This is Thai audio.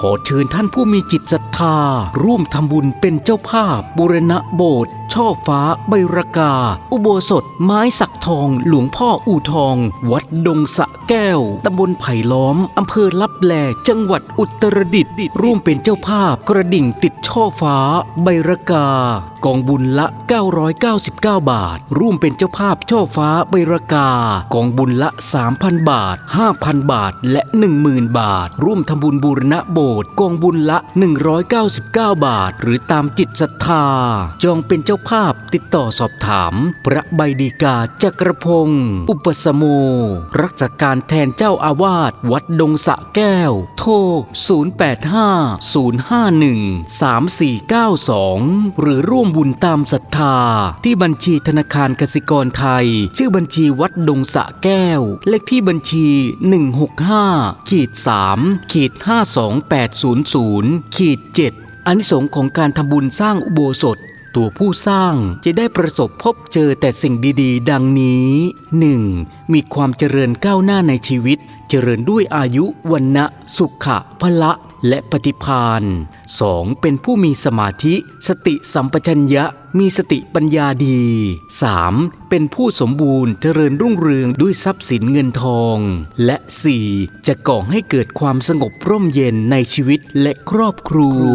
ขอเชิญท่านผู้มีจิตศรัทธา ร่วมทำบุญเป็นเจ้าภาพบุรณะโบสถ์ ช่อฟ้าใบรากา อุโบสถ ไม้สักทอง หลวงพ่ออู่ทอง วัดดงสะแก้ว ตำบลไผ่ล้อม อำเภอลับแล จังหวัดอุตรดิตถ์ร่วมเป็นเจ้าภาพกระดิ่งติดช่อฟ้า ใบรากา กองบุญละ 999 บาท ร่วมเป็นเจ้าภาพช่อฟ้าใบรากา กองบุญละ 3,000 บาท 5,000 บาท และ 10,000 บาท ร่วมทำบุญบูรณะโบสถ์กองบุญละ 199 บาท หรือตามจิตศรัทธา จองเป็นเจ้าภาพติดต่อสอบถาม พระใบดีกาจักรพงศ์อุปสมโม รักษาการแทนเจ้าอาวาสวัดดงสะแก้ว โทร 0850513492 หรือร่วมบุญตามศรัทธา ที่บัญชีธนาคารกสิกรไทย ชื่อบัญชีวัดดงสะแก้ว เลขที่บัญชี 165ขีด3ขีด52800ขีด7อันสงส์ของการทำบุญสร้างอุโบสถ ตัวผู้สร้างจะได้ประสบพบเจอแต่สิ่งดีๆ ดังนี้ 1. มีความเจริญก้าวหน้าในชีวิต เจริญด้วยอายุวันนะสุขะพละและปฏิพาน 2. เป็นผู้มีสมาธิ สติสัมปชัญญะ มีสติปัญญาดี 3. เป็นผู้สมบูรณ์เจริญรุ่งเรืองด้วยทรัพย์สินเงินทอง และ 4. จะก่อให้เกิดความสงบร่มเย็นในชีวิตและครอบครัว